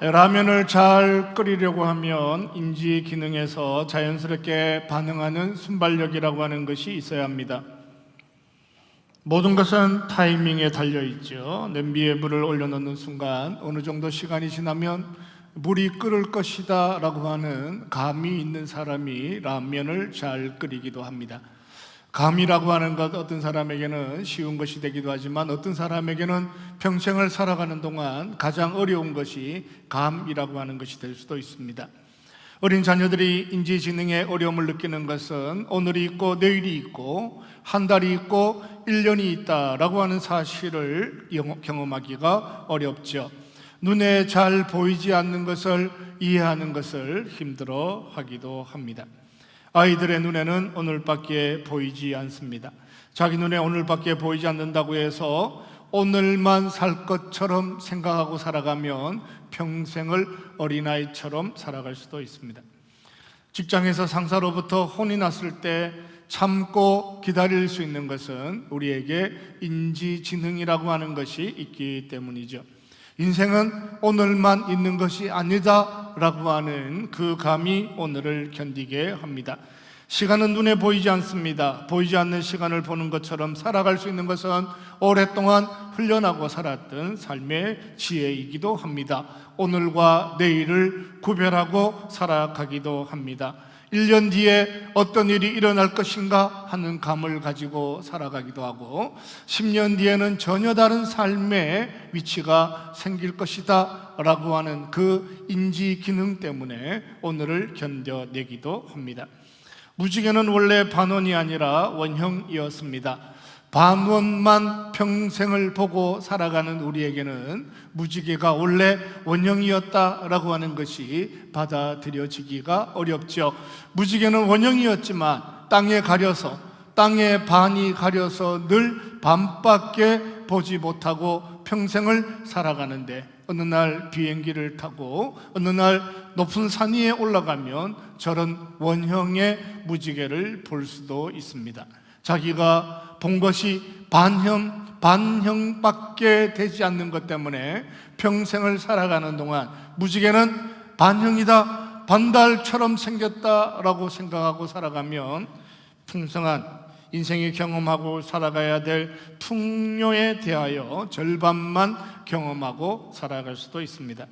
라면을 잘 끓이려고 하면 인지 기능에서 자연스럽게 반응하는 순발력이라고 하는 것이 있어야 합니다. 모든 것은 타이밍에 달려 있죠. 냄비에 물을 올려놓는 순간 어느 정도 시간이 지나면 물이 끓을 것이다라고 하는 감이 있는 사람이 라면을 잘 끓이기도 합니다. 감이라고 하는 것 어떤 사람에게는 쉬운 것이 되기도 하지만 어떤 사람에게는 평생을 살아가는 동안 가장 어려운 것이 감이라고 하는 것이 될 수도 있습니다. 어린 자녀들이 인지지능에 어려움을 느끼는 것은 오늘이 있고 내일이 있고 한 달이 있고 1년이 있다라고 하는 사실을 영- 경험하기가 어렵죠. 눈에 잘 보이지 않는 것을 이해하는 것을 힘들어 하기도 합니다. 아이들의 눈에는 오늘밖에 보이지 않습니다. 자기 눈에 오늘밖에 보이지 않는다고 해서 오늘만 살 것처럼 생각하고 살아가면 평생을 어린아이처럼 살아갈 수도 있습니다. 직장에서 상사로부터 혼이 났을 때 참고 기다릴 수 있는 것은 우리에게 인지지능이라고 하는 것이 있기 때문이죠. 인생은 오늘만 있는 것이 아니다 라고 하는 그 감이 오늘을 견디게 합니다. 시간은 눈에 보이지 않습니다. 보이지 않는 시간을 보는 것처럼 살아갈 수 있는 것은 오랫동안 훈련하고 살았던 삶의 지혜이기도 합니다. 오늘과 내일을 구별하고 살아가기도 합니다. 1년 뒤에 어떤 일이 일어날 것인가 하는 감을 가지고 살아가기도 하고 10년 뒤에는 전혀 다른 삶의 위치가 생길 것이다 라고 하는 그 인지 기능 때문에 오늘을 견뎌내기도 합니다. 무지개는 원래 반원이 아니라 원형이었습니다. 반원만 평생을 보고 살아가는 우리에게는 무지개가 원래 원형이었다라고 하는 것이 받아들여지기가 어렵죠. 무지개는 원형이었지만 땅에 가려서 땅에 반이 가려서 늘 밤밖에 보지 못하고 평생을 살아가는데 어느 날 비행기를 타고 어느 날 높은 산 위에 올라가면 저런 원형의 무지개를 볼 수도 있습니다. 자기가 본 것이 반형, 반형밖에 되지 않는 것 때문에 평생을 살아가는 동안 무지개는 반형이다, 반달처럼 생겼다라고 생각하고 살아가면 풍성한 인생이 경험하고 살아가야 될 풍요에 대하여 절반만 경험하고 살아갈 수도 있습니다.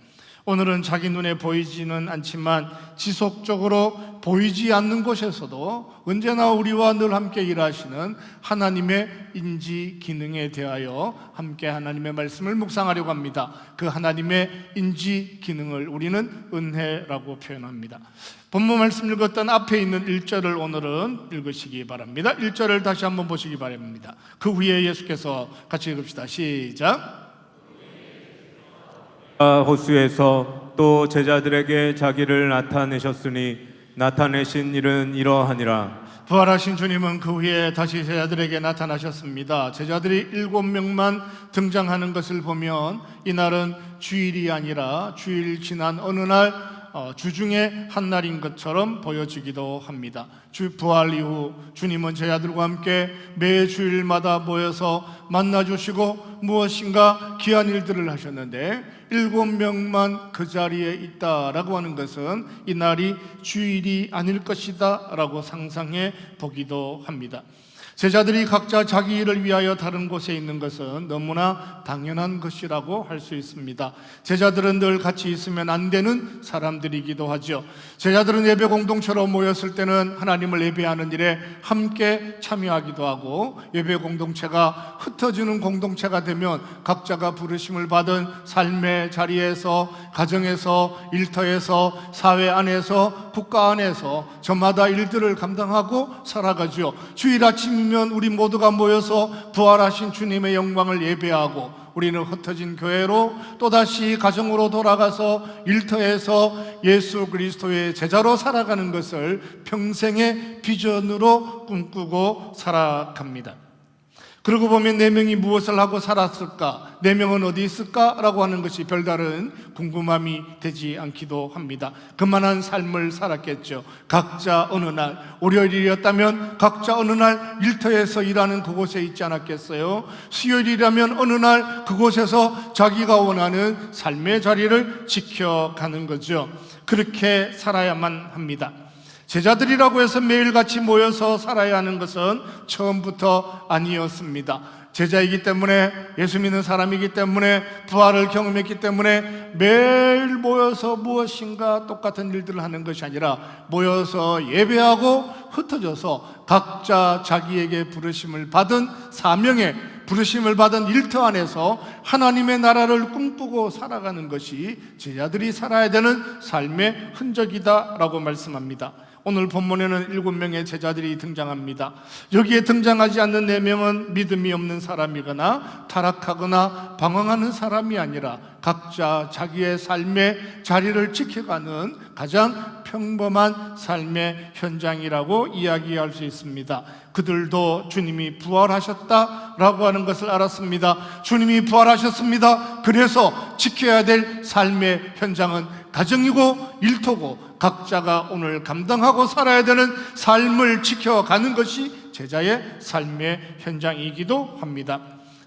오늘은 자기 눈에 보이지는 않지만 지속적으로 보이지 않는 곳에서도 언제나 우리와 늘 함께 일하시는 하나님의 인지 기능에 대하여 함께 하나님의 말씀을 묵상하려고 합니다. 그 하나님의 인지 기능을 우리는 은혜라고 표현합니다. 본문 말씀 읽었던 앞에 있는 1절을 오늘은 읽으시기 바랍니다. 1절을 다시 한번 보시기 바랍니다. 그 후에 예수께서 같이 읽읍시다. 시작. 아, 호수에서 또 제자들에게 자기를 나타내셨으니 나타내신 일은 이러하니라 부활하신 주님은 그 후에 다시 제자들에게 나타나셨습니다. 제자들이 일곱 명만 등장하는 것을 보면 이날은 주일이 아니라 주일 지난 어느 날 어, 주중에 한 날인 것처럼 보여지기도 합니다. 주 부활 이후 주님은 제자들과 함께 매 주일마다 모여서 만나 주시고 무엇인가 귀한 일들을 하셨는데 일곱 명만 그 자리에 있다라고 하는 것은 이 날이 주일이 아닐 것이다라고 상상해 보기도 합니다. 제자들이 각자 자기 일을 위하여 다른 곳에 있는 것은 너무나 당연한 것이라고 할 수 있습니다. 제자들은 늘 같이 있으면 안 되는 사람들이기도 하죠. 제자들은 예배 공동체로 모였을 때는 하나님을 예배하는 일에 함께 참여하기도 하고 예배 공동체가 흩어지는 공동체가 되면 각자가 부르심을 받은 삶의 자리에서 가정에서 일터에서 사회 안에서 국가 안에서 저마다 일들을 감당하고 살아가죠. 주일 아침 이면 우리 모두가 모여서 부활하신 주님의 영광을 예배하고 우리는 흩어진 교회로 또다시 가정으로 돌아가서 일터에서 예수 그리스도의 제자로 살아가는 것을 평생의 비전으로 꿈꾸고 살아갑니다. 그러고 보면 네 명이 무엇을 하고 살았을까? 네 명은 어디 있을까?라고 하는 것이 별다른 궁금함이 되지 않기도 합니다. 그만한 삶을 살았겠죠. 각자 어느 날 월요일이었다면 각자 어느 날 일터에서 일하는 그곳에 있지 않았겠어요? 수요일이라면 어느 날 그곳에서 자기가 원하는 삶의 자리를 지켜가는 거죠. 그렇게 살아야만 합니다. 제자들이라고 해서 매일같이 모여서 살아야 하는 것은 처음부터 아니었습니다. 제자이기 때문에 예수 믿는 사람이기 때문에 부활을 경험했기 때문에 매일 모여서 무엇인가 똑같은 일들을 하는 것이 아니라 모여서 예배하고 흩어져서 각자 자기에게 부르심을 받은 사명에 부르심을 받은 일터 안에서 하나님의 나라를 꿈꾸고 살아가는 것이 제자들이 살아야 되는 삶의 흔적이다라고 말씀합니다. 오늘 본문에는 일곱 명의 제자들이 등장합니다. 여기에 등장하지 않는 네 명은 믿음이 없는 사람이거나 타락하거나 방황하는 사람이 아니라 각자 자기의 삶의 자리를 지켜가는 가장 평범한 삶의 현장이라고 이야기할 수 있습니다. 그들도 주님이 부활하셨다라고 하는 것을 알았습니다. 주님이 부활하셨습니다. 그래서 지켜야 될 삶의 현장은 가정이고 일터고 각자가 오늘 감당하고 살아야 되는 삶을 지켜가는 것이 제자의 삶의 현장이기도 합니다.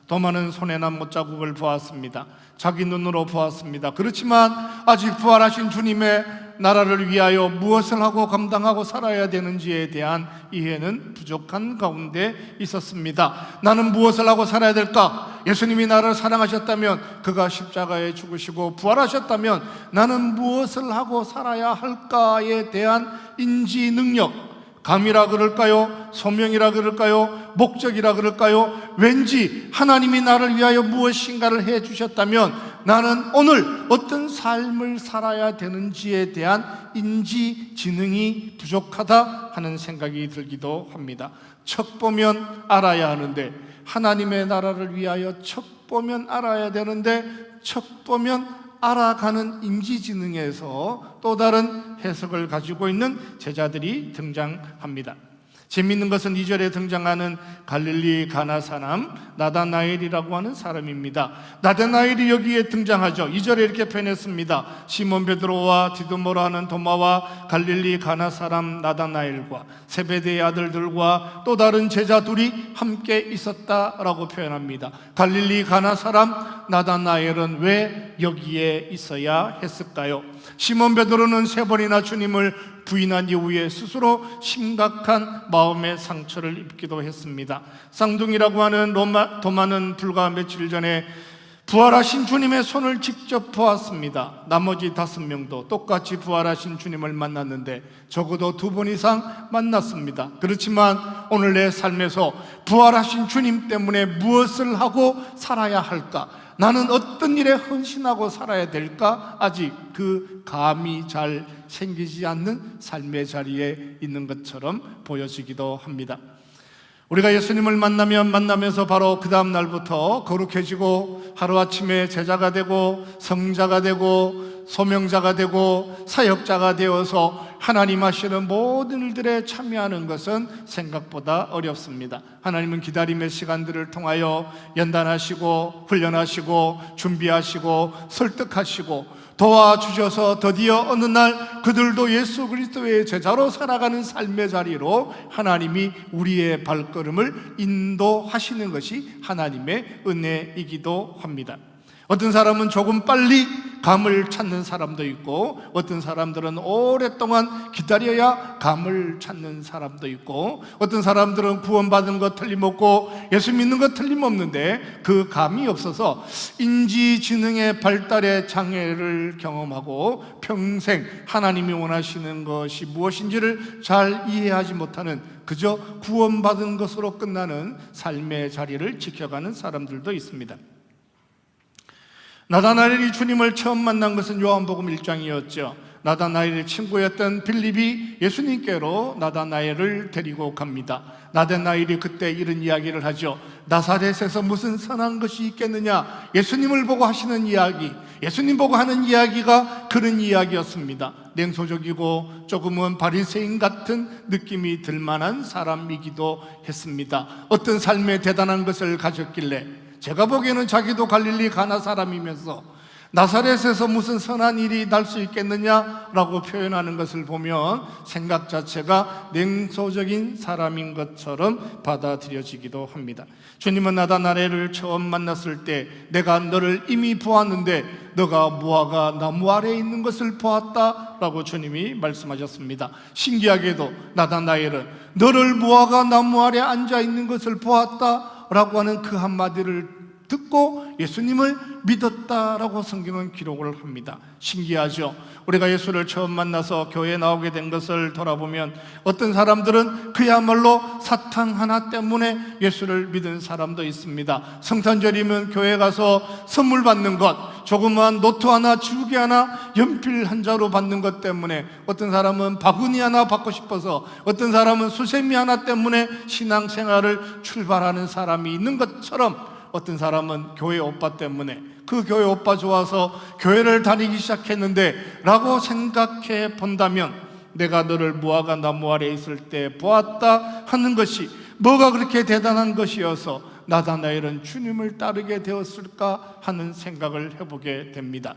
더 많은 손해난 못자국을 보았습니다. 자기 눈으로 보았습니다. 그렇지만 아직 부활하신 주님의 나라를 위하여 무엇을 하고 감당하고 살아야 되는지에 대한 이해는 부족한 가운데 있었습니다. 나는 무엇을 하고 살아야 될까? 예수님이 나를 사랑하셨다면 그가 십자가에 죽으시고 부활하셨다면 나는 무엇을 하고 살아야 할까에 대한 인지 능력 감이라 그럴까요? 소명이라 그럴까요? 목적이라 그럴까요? 왠지 하나님이 나를 위하여 무엇인가를 해 주셨다면 나는 오늘 어떤 삶을 살아야 되는지에 대한 인지 지능이 부족하다 하는 생각이 들기도 합니다. 척 보면 알아야 하는데 하나님의 나라를 위하여 척 보면 알아야 되는데 척 보면 알아가는 인지지능에서 또 다른 해석을 가지고 있는 제자들이 등장합니다. 재미있는 것은 2절에 등장하는 갈릴리 가나 사람 나다나엘이라고 하는 사람입니다. 나다나엘이 여기에 등장하죠. 2절에 이렇게 표현했습니다. 시몬 베드로와 디도모라 하는 도마와 갈릴리 가나 사람 나다나엘과 세베대의 아들들과 또 다른 제자 둘이 함께 있었다라고 표현합니다. 갈릴리 가나 사람 나다나엘은 왜 여기에 있어야 했을까요? 시몬 베드로는 세 번이나 주님을 부인한 이후에 스스로 심각한 마음의 상처를 입기도 했습니다. 쌍둥이라고 하는 로마, 도마는 불과 며칠 전에 부활하신 주님의 손을 직접 보았습니다. 나머지 다섯 명도 똑같이 부활하신 주님을 만났는데 적어도 두 번 이상 만났습니다. 그렇지만 오늘 내 삶에서 부활하신 주님 때문에 무엇을 하고 살아야 할까? 나는 어떤 일에 헌신하고 살아야 될까? 아직 그 감이 잘 생기지 않는 삶의 자리에 있는 것처럼 보여지기도 합니다. 우리가 예수님을 만나면 만나면서 바로 그 다음 날부터 거룩해지고 하루아침에 제자가 되고 성자가 되고 소명자가 되고 사역자가 되어서 하나님 하시는 모든 일들에 참여하는 것은 생각보다 어렵습니다. 하나님은 기다림의 시간들을 통하여 연단하시고 훈련하시고 준비하시고 설득하시고 도와주셔서 드디어 어느 날 그들도 예수 그리스도의 제자로 살아가는 삶의 자리로 하나님이 우리의 발걸음을 인도하시는 것이 하나님의 은혜이기도 합니다. 어떤 사람은 조금 빨리 감을 찾는 사람도 있고 어떤 사람들은 오랫동안 기다려야 감을 찾는 사람도 있고 어떤 사람들은 구원받은 것 틀림없고 예수 믿는 것 틀림없는데 그 감이 없어서 인지지능의 발달의 장애를 경험하고 평생 하나님이 원하시는 것이 무엇인지를 잘 이해하지 못하는 그저 구원받은 것으로 끝나는 삶의 자리를 지켜가는 사람들도 있습니다. 나다나엘이 주님을 처음 만난 것은 요한복음 1장이었죠. 나다나엘의 친구였던 빌립이 예수님께로 나다나엘을 데리고 갑니다. 나다나엘이 그때 이런 이야기를 하죠. 나사렛에서 무슨 선한 것이 있겠느냐? 예수님을 보고 하시는 이야기, 예수님 보고 하는 이야기가 그런 이야기였습니다. 냉소적이고 조금은 바리새인 같은 느낌이 들 만한 사람이기도 했습니다. 어떤 삶에 대단한 것을 가졌길래 제가 보기에는 자기도 갈릴리 가나 사람이면서 나사렛에서 무슨 선한 일이 날 수 있겠느냐라고 표현하는 것을 보면 생각 자체가 냉소적인 사람인 것처럼 받아들여지기도 합니다. 주님은 나다나엘을 처음 만났을 때 내가 너를 이미 보았는데 너가 무화과 나무 아래에 있는 것을 보았다라고 주님이 말씀하셨습니다. 신기하게도 나다나엘은 너를 무화과 나무 아래 앉아 있는 것을 보았다 라고 하는 그 한마디를 듣고 예수님을 믿었다라고 성경은 기록을 합니다. 신기하죠? 우리가 예수를 처음 만나서 교회에 나오게 된 것을 돌아보면 어떤 사람들은 그야말로 사탕 하나 때문에 예수를 믿은 사람도 있습니다. 성탄절이면 교회 가서 선물 받는 것, 조그마한 노트 하나, 주기 하나, 연필 한 자루 받는 것 때문에 어떤 사람은 바구니 하나 받고 싶어서 어떤 사람은 수세미 하나 때문에 신앙생활을 출발하는 사람이 있는 것처럼 어떤 사람은 교회 오빠 때문에 그 교회 오빠 좋아서 교회를 다니기 시작했는데 라고 생각해 본다면 내가 너를 무화과 나무 아래 있을 때 보았다 하는 것이 뭐가 그렇게 대단한 것이어서 나다나엘은 주님을 따르게 되었을까 하는 생각을 해보게 됩니다.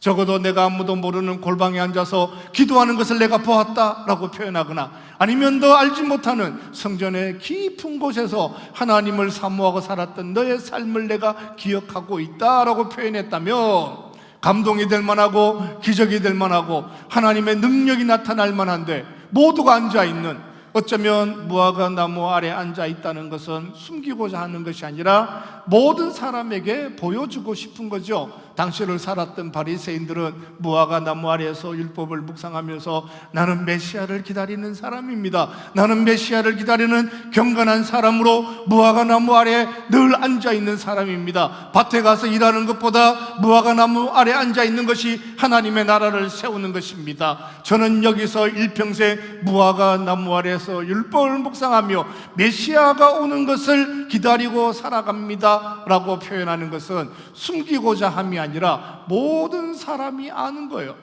적어도 내가 아무도 모르는 골방에 앉아서 기도하는 것을 내가 보았다라고 표현하거나 아니면 너 알지 못하는 성전의 깊은 곳에서 하나님을 사모하고 살았던 너의 삶을 내가 기억하고 있다라고 표현했다면 감동이 될 만하고 기적이 될 만하고 하나님의 능력이 나타날 만한데 모두가 앉아 있는 어쩌면 무화과 나무 아래 앉아 있다는 것은 숨기고자 하는 것이 아니라 모든 사람에게 보여주고 싶은 거죠. 당시를 살았던 바리새인들은 무화과 나무 아래에서 율법을 묵상하면서 나는 메시아를 기다리는 사람입니다. 나는 메시아를 기다리는 경건한 사람으로 무화과 나무 아래 늘 앉아 있는 사람입니다. 밭에 가서 일하는 것보다 무화과 나무 아래 앉아 있는 것이 하나님의 나라를 세우는 것입니다. 저는 여기서 일평생 무화과 나무 아래에서 율법을 묵상하며 메시아가 오는 것을 기다리고 살아갑니다라고 표현하는 것은 숨기고자 함이 아니라 모든 사람이 아는 거예요.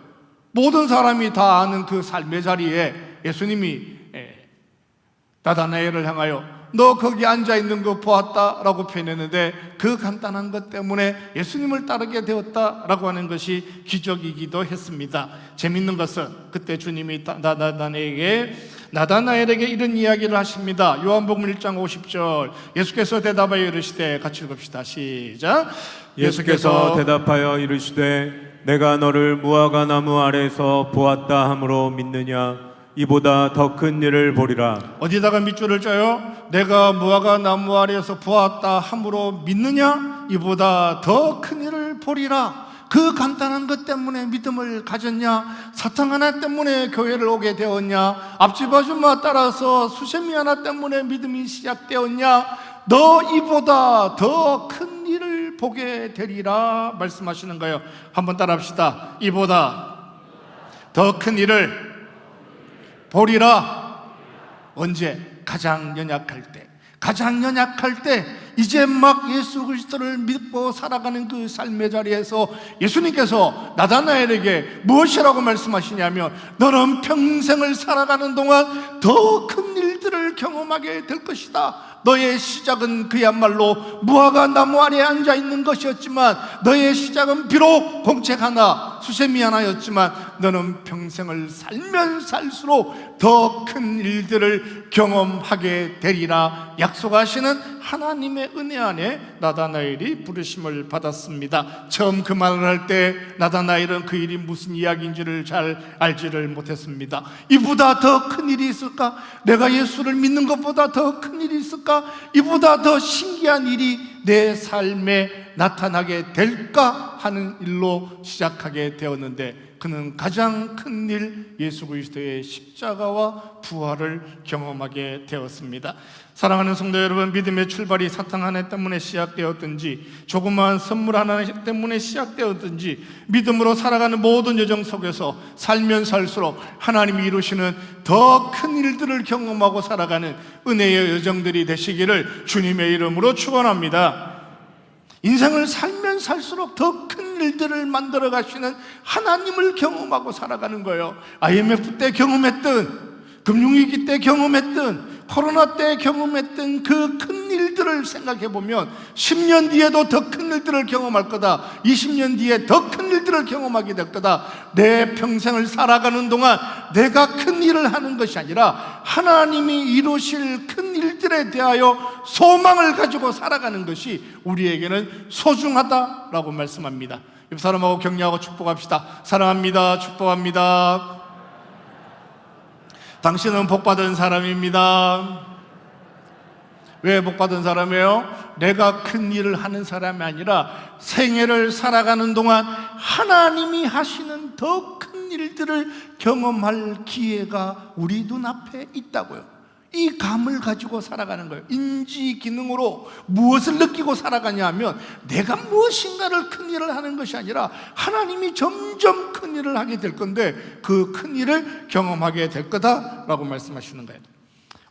모든 사람이 다 아는 그 삶의 자리에 예수님이 예, 나다나엘을 향하여 너 거기 앉아 있는 거 보았다라고 표현했는데 그 간단한 것 때문에 예수님을 따르게 되었다라고 하는 것이 기적이기도 했습니다. 재밌는 것은 그때 주님이 나- 나다나엘에게 나다나엘에게 이런 이야기를 하십니다. 요한복음 1장 50절 예수께서 대답하여 이르시되 같이 읽읍시다. 시작. 예수께서 대답하여 이르시되 내가 너를 무화과 나무 아래에서 보았다 함으로 믿느냐 이보다 더 큰 일을 보리라 어디다가 밑줄을 짜요? 내가 무화과 나무 아래에서 보았다 함으로 믿느냐? 이보다 더 큰 일을 보리라. 그 간단한 것 때문에 믿음을 가졌냐? 사탕 하나 때문에 교회를 오게 되었냐? 앞집 아줌마 따라서 수세미 하나 때문에 믿음이 시작되었냐? 너 이보다 더 큰 일을 보게 되리라 말씀하시는 거예요. 한번 따라 합시다. 이보다 더 큰 일을 보리라. 언제? 가장 연약할 때. 가장 연약할 때 이제 막 예수 그리스도를 믿고 살아가는 그 삶의 자리에서 예수님께서 나다나엘에게 무엇이라고 말씀하시냐면 너는 평생을 살아가는 동안 더 큰 일들을 경험하게 될 것이다. 너의 시작은 그야말로 무화과 나무 아래에 앉아 있는 것이었지만 너의 시작은 비록 공책 하나, 수세미 하나였지만 너는 평생을 살면 살수록 더 큰 일들을 경험하게 되리라 약속하시는 하나님의 은혜 안에 나다나엘이 부르심을 받았습니다. 처음 그 말을 할 때 나다나엘은 그 일이 무슨 이야기인지를 잘 알지를 못했습니다. 이보다 더 큰 일이 있을까? 내가 예수를 믿는 것보다 더 큰 일이 있을까? 이보다 더 신기한 일이 내 삶에 나타나게 될까 하는 일로 시작하게 되었는데 그는 가장 큰 일 예수 그리스도의 십자가와 부활을 경험하게 되었습니다. 사랑하는 성도 여러분, 믿음의 출발이 사탕 하나 때문에 시작되었든지 조그마한 선물 하나 때문에 시작되었든지 믿음으로 살아가는 모든 여정 속에서 살면 살수록 하나님이 이루시는 더 큰 일들을 경험하고 살아가는 은혜의 여정들이 되시기를 주님의 이름으로 축원합니다. 인생을 살면 살수록 더 큰 일들을 만들어 가시는 하나님을 경험하고 살아가는 거예요. IMF 때 경험했던 금융위기 때 경험했던 코로나 때 경험했던 그 큰 일들을 생각해 보면 10년 뒤에도 더 큰 일들을 경험할 거다. 20년 뒤에 더 큰 일들을 경험하게 될 거다. 내 평생을 살아가는 동안 내가 큰 일을 하는 것이 아니라 하나님이 이루실 큰 일들에 대하여 소망을 가지고 살아가는 것이 우리에게는 소중하다라고 말씀합니다. 옆 사람하고 격려하고 축복합시다. 사랑합니다. 축복합니다. 당신은 복받은 사람입니다. 왜 복받은 사람이에요? 내가 큰 일을 하는 사람이 아니라 생애를 살아가는 동안 하나님이 하시는 더 큰 일들을 경험할 기회가 우리 눈앞에 있다고요. 이 감을 가지고 살아가는 거예요. 인지 기능으로 무엇을 느끼고 살아가냐 하면 내가 무엇인가를 큰 일을 하는 것이 아니라 하나님이 점점 큰 일을 하게 될 건데 그 큰 일을 경험하게 될 거다라고 말씀하시는 거예요.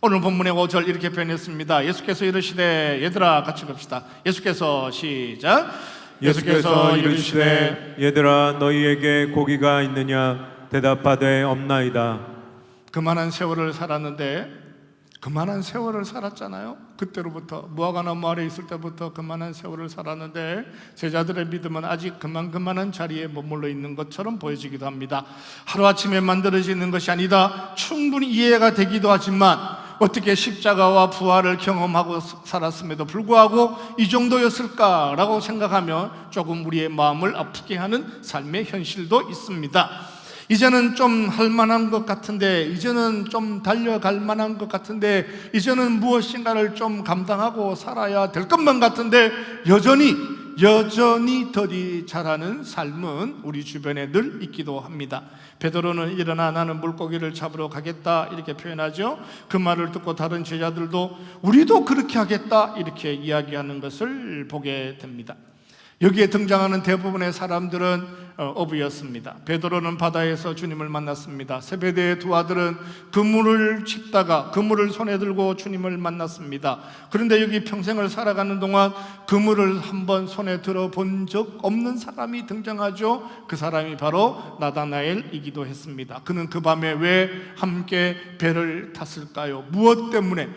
오늘 본문의 5절 이렇게 표현했습니다. 예수께서 이르시되 얘들아 같이 봅시다. 예수께서 시작. 예수께서 이르시되 얘들아 너희에게 고기가 있느냐 대답하되 없나이다 그만한 세월을 살았는데 그만한 세월을 살았잖아요. 그때로부터 무화과나무 아래 있을 때부터 그만한 세월을 살았는데 제자들의 믿음은 아직 그만 그만한 자리에 머물러 있는 것처럼 보여지기도 합니다. 하루 아침에 만들어지는 것이 아니다. 충분히 이해가 되기도 하지만 어떻게 십자가와 부활을 경험하고 살았음에도 불구하고 이 정도였을까라고 생각하면 조금 우리의 마음을 아프게 하는 삶의 현실도 있습니다. 이제는 좀 할 만한 것 같은데, 이제는 좀 달려갈 만한 것 같은데, 이제는 무엇인가를 좀 감당하고 살아야 될 것만 같은데, 여전히, 여전히 더디 자라는 삶은 우리 주변에 늘 있기도 합니다. 베드로는 일어나 나는 물고기를 잡으러 가겠다 이렇게 표현하죠. 그 말을 듣고 다른 제자들도 우리도 그렇게 하겠다 이렇게 이야기하는 것을 보게 됩니다. 여기에 등장하는 대부분의 사람들은 어, 어부였습니다. 베드로는 바다에서 주님을 만났습니다. 세베대의 두 아들은 그물을 칩다가 그물을 손에 들고 주님을 만났습니다. 그런데 여기 평생을 살아가는 동안 그물을 한번 손에 들어본 적 없는 사람이 등장하죠. 그 사람이 바로 나다나엘이기도 했습니다. 그는 그 밤에 왜 함께 배를 탔을까요? 무엇 때문에?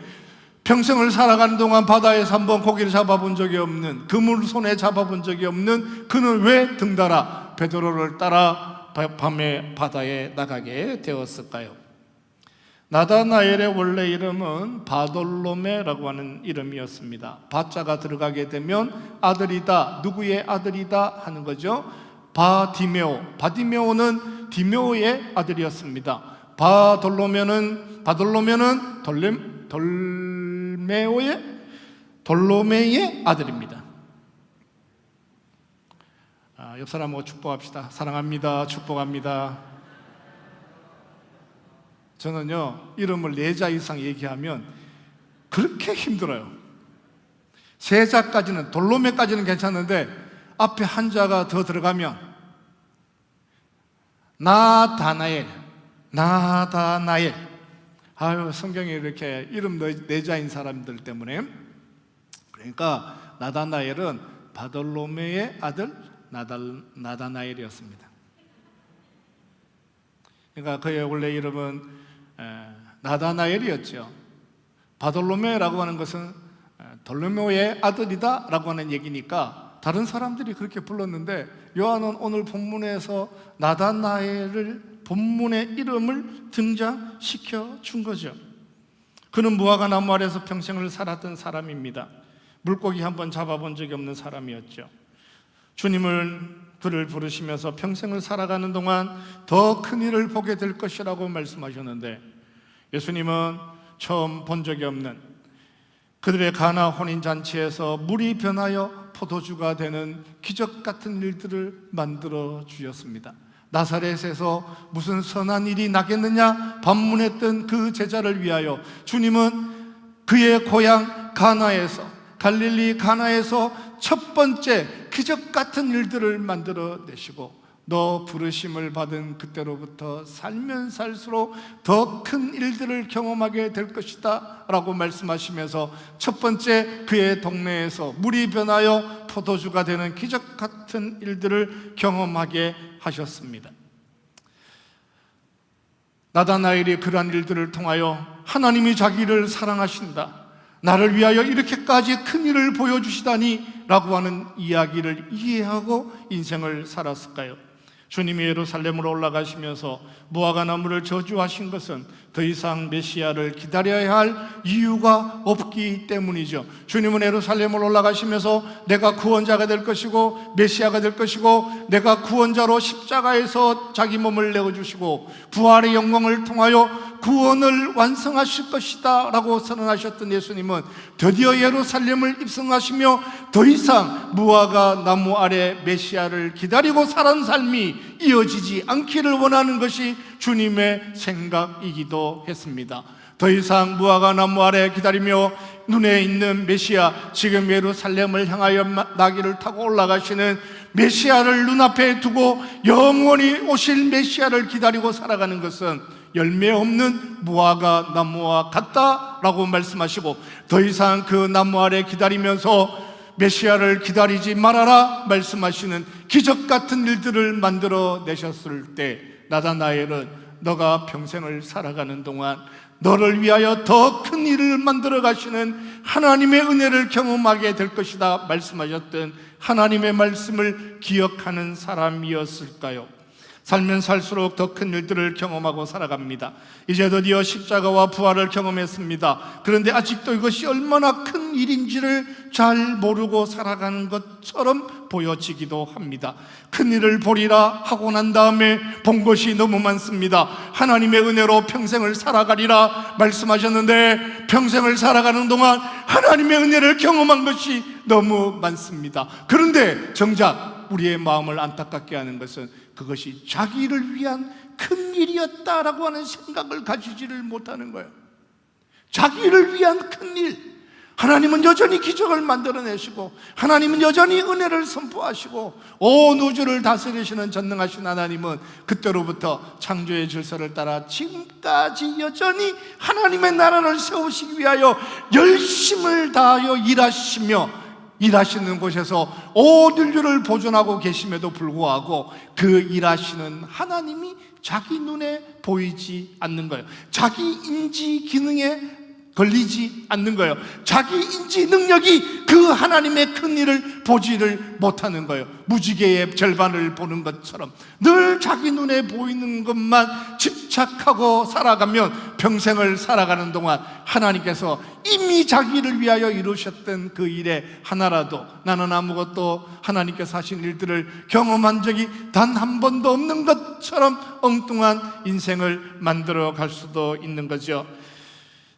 평생을 살아가는 동안 바다에서 한번 고기를 잡아본 적이 없는 그물 손에 잡아본 적이 없는 그는 왜 등달아 베드로를 따라 밤에 바다에 나가게 되었을까요? 나다나엘의 원래 이름은 바돌로메라고 하는 이름이었습니다. 바자가 들어가게 되면 아들이다, 누구의 아들이다 하는 거죠. 바디메오, 바디메오는 디메오의 아들이었습니다. 바돌로메는 바돌로메는 돌렘 돌 메오의 돌로메의 아들입니다. 아, 옆 사람하고 축복합시다. 사랑합니다. 축복합니다. 저는요 이름을 네 자 이상 얘기하면 그렇게 힘들어요. 세 자까지는 돌로메까지는 괜찮은데 앞에 한 자가 더 들어가면 나다나엘, 나다나엘. 아유 성경에 이렇게 이름 네- 네 자인 사람들 때문에 그러니까 나다나엘은 바돌로메의 아들 나달, 나다나엘이었습니다. 그러니까 그의 원래 이름은 에, 나다나엘이었죠. 바돌로메라고 하는 것은 에, 돌로메의 아들이다라고 하는 얘기니까 다른 사람들이 그렇게 불렀는데 요한은 오늘 본문에서 나다나엘을 본문의 이름을 등장시켜 준 거죠. 그는 무화과 나무 아래서 평생을 살았던 사람입니다. 물고기 한 번 잡아본 적이 없는 사람이었죠. 주님을 그를 부르시면서 평생을 살아가는 동안 더 큰 일을 보게 될 것이라고 말씀하셨는데 예수님은 처음 본 적이 없는 그들의 가나 혼인 잔치에서 물이 변하여 포도주가 되는 기적 같은 일들을 만들어 주셨습니다. 나사렛에서 무슨 선한 일이 나겠느냐 반문했던 그 제자를 위하여 주님은 그의 고향 가나에서 갈릴리 가나에서 첫 번째 기적 같은 일들을 만들어 내시고 너 부르심을 받은 그때로부터 살면 살수록 더 큰 일들을 경험하게 될 것이다 라고 말씀하시면서 첫 번째 그의 동네에서 물이 변하여 포도주가 되는 기적 같은 일들을 경험하게 하셨습니다 나다나엘이 그러한 일들을 통하여 하나님이 자기를 사랑하신다. 나를 위하여 이렇게까지 큰 일을 보여주시다니 라고 하는 이야기를 이해하고 인생을 살았을까요? 주님이 예루살렘으로 올라가시면서 무화과 나무를 저주하신 것은 더 이상 메시아를 기다려야 할 이유가 없기 때문이죠. 주님은 예루살렘으로 올라가시면서 내가 구원자가 될 것이고 메시아가 될 것이고 내가 구원자로 십자가에서 자기 몸을 내어 주시고 부활의 영광을 통하여 구원을 완성하실 것이다 라고 선언하셨던 예수님은 드디어 예루살렘을 입성하시며 더 이상 무화과 나무 아래 메시아를 기다리고 살은 삶이 이어지지 않기를 원하는 것이 주님의 생각이기도 했습니다. 더 이상 무화과 나무 아래 기다리며 눈에 있는 메시아 지금 예루살렘을 향하여 나귀를 타고 올라가시는 메시아를 눈앞에 두고 영원히 오실 메시아를 기다리고 살아가는 것은 열매 없는 무화과 나무와 같다라고 말씀하시고 더 이상 그 나무 아래 기다리면서 메시아를 기다리지 말아라 말씀하시는 기적 같은 일들을 만들어 내셨을 때 나다나엘은 너가 평생을 살아가는 동안 너를 위하여 더 큰 일을 만들어 가시는 하나님의 은혜를 경험하게 될 것이다 말씀하셨던 하나님의 말씀을 기억하는 사람이었을까요? 살면 살수록 더 큰 일들을 경험하고 살아갑니다. 이제 드디어 십자가와 부활을 경험했습니다. 그런데 아직도 이것이 얼마나 큰 일인지를 잘 모르고 살아가는 것처럼 보여지기도 합니다. 큰 일을 보리라 하고 난 다음에 본 것이 너무 많습니다. 하나님의 은혜로 평생을 살아가리라 말씀하셨는데 평생을 살아가는 동안 하나님의 은혜를 경험한 것이 너무 많습니다. 그런데 정작 우리의 마음을 안타깝게 하는 것은 그것이 자기를 위한 큰 일이었다라고 하는 생각을 가지지를 못하는 거예요. 자기를 위한 큰 일. 하나님은 여전히 기적을 만들어내시고 하나님은 여전히 은혜를 선포하시고 온 우주를 다스리시는 전능하신 하나님은 그때로부터 창조의 질서를 따라 지금까지 여전히 하나님의 나라를 세우시기 위하여 열심을 다하여 일하시며 일하시는 곳에서 온 인류를 보존하고 계심에도 불구하고 그 일하시는 하나님이 자기 눈에 보이지 않는 거예요. 자기 인지 기능에 걸리지 않는 거예요. 자기 인지 능력이 그 하나님의 큰 일을 보지를 못하는 거예요. 무지개의 절반을 보는 것처럼 늘 자기 눈에 보이는 것만 집착하고 살아가면 평생을 살아가는 동안 하나님께서 이미 자기를 위하여 이루셨던 그 일에 하나라도 나는 아무것도 하나님께서 하신 일들을 경험한 적이 단 한 번도 없는 것처럼 엉뚱한 인생을 만들어 갈 수도 있는 거죠.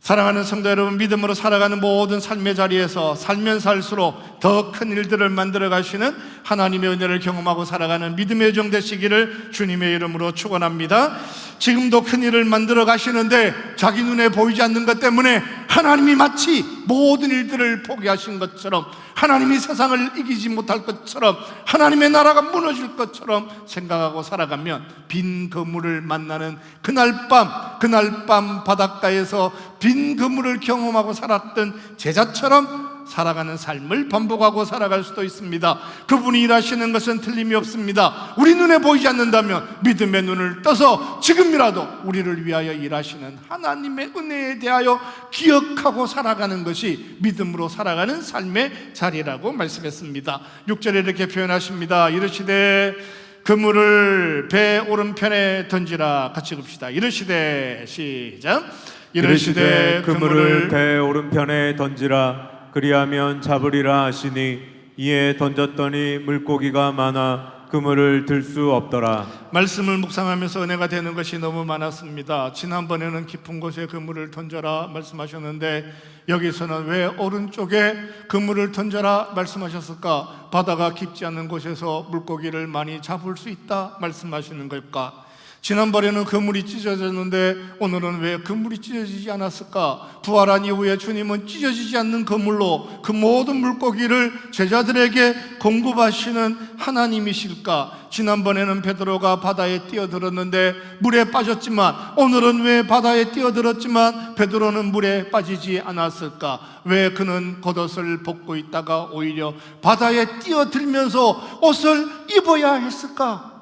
사랑하는 성도 여러분, 믿음으로 살아가는 모든 삶의 자리에서 살면 살수록 더 큰 일들을 만들어 가시는 하나님의 은혜를 경험하고 살아가는 믿음의 정 되시기를 주님의 이름으로 축원합니다. 지금도 큰 일을 만들어 가시는데 자기 눈에 보이지 않는 것 때문에 하나님이 마치 모든 일들을 포기하신 것처럼 하나님이 세상을 이기지 못할 것처럼 하나님의 나라가 무너질 것처럼 생각하고 살아가면 빈 그물을 만나는 그날 밤 그날 밤 바닷가에서 빈 그물을 경험하고 살았던 제자처럼 살아가는 삶을 반복하고 살아갈 수도 있습니다. 그분이 일하시는 것은 틀림이 없습니다. 우리 눈에 보이지 않는다면 믿음의 눈을 떠서 지금이라도 우리를 위하여 일하시는 하나님의 은혜에 대하여 기억하고 살아가는 것이 믿음으로 살아가는 삶의 자리라고 말씀했습니다. 6절에 이렇게 표현하십니다. 이르시되 그물을 배 오른편에 던지라 같이 봅시다. 이르시되 시작. 이르시되 그물을 배 오른편에 던지라 그리하면 잡으리라 하시니 이에 던졌더니 물고기가 많아 그물을 들 수 없더라. 말씀을 묵상하면서 은혜가 되는 것이 너무 많았습니다. 지난번에는 깊은 곳에 그물을 던져라 말씀하셨는데 여기서는 왜 오른쪽에 그물을 던져라 말씀하셨을까? 바다가 깊지 않은 곳에서 물고기를 많이 잡을 수 있다 말씀하시는 걸까? 지난번에는 그물이 찢어졌는데 오늘은 왜 그물이 찢어지지 않았을까? 부활한 이후에 주님은 찢어지지 않는 그물로 그 모든 물고기를 제자들에게 공급하시는 하나님이실까? 지난번에는 베드로가 바다에 뛰어들었는데 물에 빠졌지만 오늘은 왜 바다에 뛰어들었지만 베드로는 물에 빠지지 않았을까? 왜 그는 겉옷을 벗고 있다가 오히려 바다에 뛰어들면서 옷을 입어야 했을까?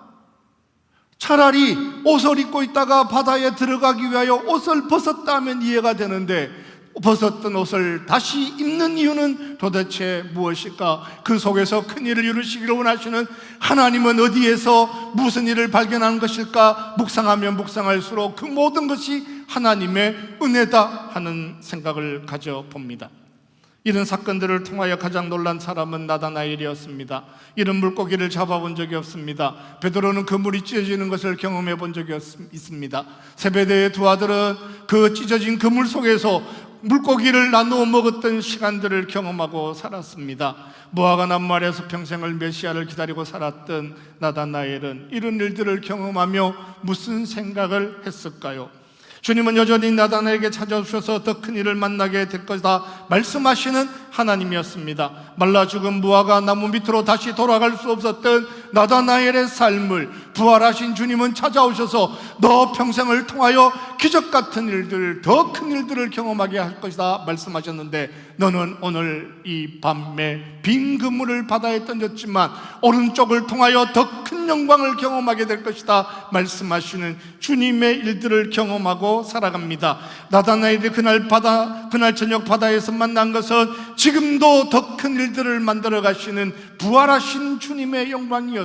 차라리 옷을 입고 있다가 바다에 들어가기 위하여 옷을 벗었다 하면 이해가 되는데 벗었던 옷을 다시 입는 이유는 도대체 무엇일까? 그 속에서 큰 일을 이루시기를 원하시는 하나님은 어디에서 무슨 일을 발견하는 것일까? 묵상하면 묵상할수록 그 모든 것이 하나님의 은혜다 하는 생각을 가져봅니다. 이런 사건들을 통하여 가장 놀란 사람은 나다나엘이었습니다. 이런 물고기를 잡아본 적이 없습니다. 베드로는 그 물이 찢어지는 것을 경험해 본 적이 없- 있습니다. 세베대의 두 아들은 그 찢어진 그물 속에서 물고기를 나누어 먹었던 시간들을 경험하고 살았습니다. 무화과 아래서 평생을 메시아를 기다리고 살았던 나다나엘은 이런 일들을 경험하며 무슨 생각을 했을까요? 주님은 여전히 나단에게 찾아오셔서 더 큰 일을 만나게 될 것이다 말씀하시는 하나님이었습니다. 말라 죽은 무화과 나무 밑으로 다시 돌아갈 수 없었던 나다나엘의 삶을 부활하신 주님은 찾아오셔서 너 평생을 통하여 기적 같은 일들, 더 큰 일들을 경험하게 할 것이다 말씀하셨는데 너는 오늘 이 밤에 빈 그물을 바다에 던졌지만 오른쪽을 통하여 더 큰 영광을 경험하게 될 것이다 말씀하시는 주님의 일들을 경험하고 살아갑니다. 나다나엘이 그날 바다 그날 저녁 바다에서 만난 것은 지금도 더 큰 일들을 만들어 가시는 부활하신 주님의 영광이었습니다.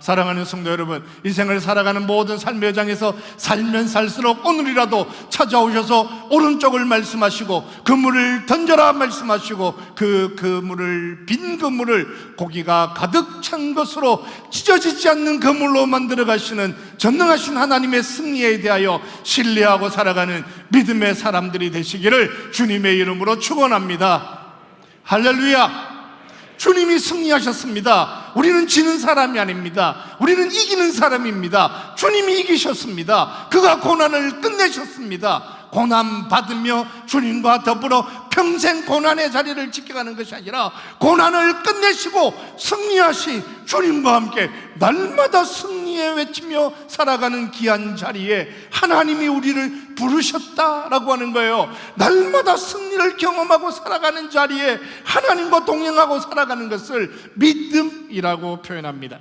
사랑하는 성도 여러분, 인생을 살아가는 모든 삶의 여장에서 살면 살수록 오늘이라도 찾아오셔서 오른쪽을 말씀하시고 그물을 던져라 말씀하시고 그 그물을 빈 그물을 고기가 가득 찬 것으로 찢어지지 않는 그물로 만들어 가시는 전능하신 하나님의 승리에 대하여 신뢰하고 살아가는 믿음의 사람들이 되시기를 주님의 이름으로 축원합니다. 할렐루야. 주님이 승리하셨습니다. 우리는 지는 사람이 아닙니다. 우리는 이기는 사람입니다. 주님이 이기셨습니다. 그가 고난을 끝내셨습니다. 고난 받으며 주님과 더불어 평생 고난의 자리를 지켜가는 것이 아니라 고난을 끝내시고 승리하신 주님과 함께 날마다 승리 에 외치며 살아가는 귀한 자리에 하나님이 우리를 부르셨다라고 하는 거예요. 날마다 승리를 경험하고 살아가는 자리에 하나님과 동행하고 살아가는 것을 믿음이라고 표현합니다.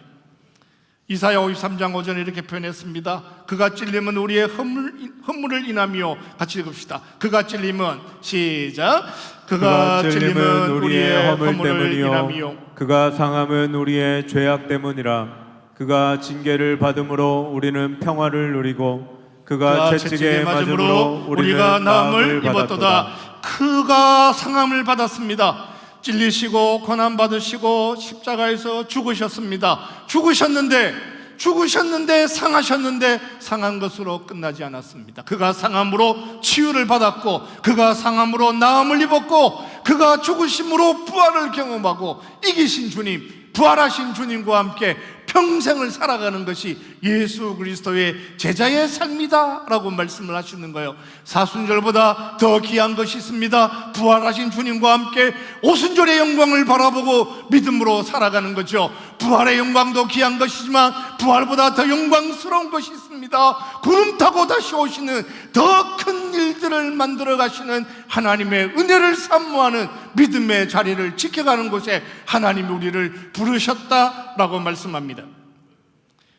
이사야 53장 5절에 이렇게 표현했습니다. 그가 찔림은 우리의 허물, 허물을 인하며 같이 읽읍시다. 그가 찔림은 시작. 그가 그가 찔림은 우리의 허물 때문이요 인하며 그가 상함은 우리의 죄악 때문이라 그가 징계를 받음으로 우리는 평화를 누리고 그가 그가 채찍에 맞음으로 우리가 남을 나음을 입었도다. 그가 상함을 받았습니다. 찔리시고 고난 받으시고 십자가에서 죽으셨습니다. 죽으셨는데 죽으셨는데 상하셨는데 상한 것으로 끝나지 않았습니다. 그가 상함으로 치유를 받았고 그가 상함으로 나음을 입었고 그가 죽으심으로 부활을 경험하고 이기신 주님 부활하신 주님과 함께 평생을 살아가는 것이 예수 그리스도의 제자의 삶이다라고 말씀을 하시는 거예요. 사순절보다 더 귀한 것이 있습니다. 부활하신 주님과 함께 오순절의 영광을 바라보고 믿음으로 살아가는 거죠. 부활의 영광도 귀한 것이지만 부활보다 더 영광스러운 것이 있습니다. 구름 타고 다시 오시는 더 큰 일들을 만들어 가시는 하나님의 은혜를 사모하는 믿음의 자리를 지켜가는 곳에 하나님이 우리를 부르셨다라고 말씀합니다.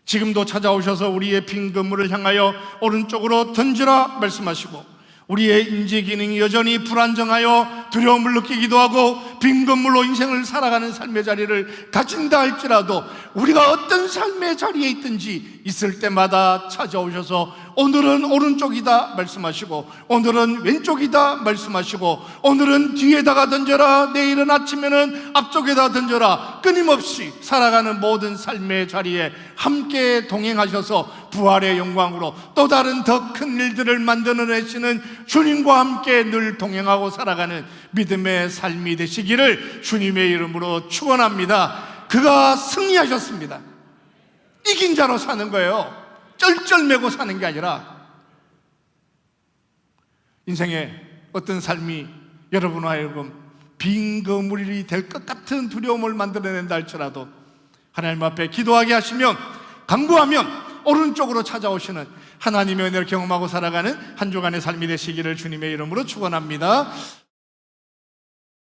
지금도 찾아오셔서 우리의 빈 그물을 향하여 오른쪽으로 던지라 말씀하시고 우리의 인지 기능이 여전히 불안정하여 두려움을 느끼기도 하고 빈 건물로 인생을 살아가는 삶의 자리를 가진다 할지라도 우리가 어떤 삶의 자리에 있든지 있을 때마다 찾아오셔서 오늘은 오른쪽이다 말씀하시고 오늘은 왼쪽이다 말씀하시고 오늘은 뒤에다가 던져라 내일은 아침에는 앞쪽에다 던져라 끊임없이 살아가는 모든 삶의 자리에 함께 동행하셔서 부활의 영광으로 또 다른 더 큰 일들을 만들어내시는 주님과 함께 늘 동행하고 살아가는 믿음의 삶이 되시기를 주님의 이름으로 축원합니다. 그가 승리하셨습니다. 이긴 자로 사는 거예요. 쩔쩔매고 사는 게 아니라 인생의 어떤 삶이 여러분 하여금 빈 거물이 될 것 같은 두려움을 만들어낸다 할지라도 하나님 앞에 기도하게 하시면 강구하면 오른쪽으로 찾아오시는 하나님의 은혜를 경험하고 살아가는 한 주간의 삶이 되시기를 주님의 이름으로 축원합니다.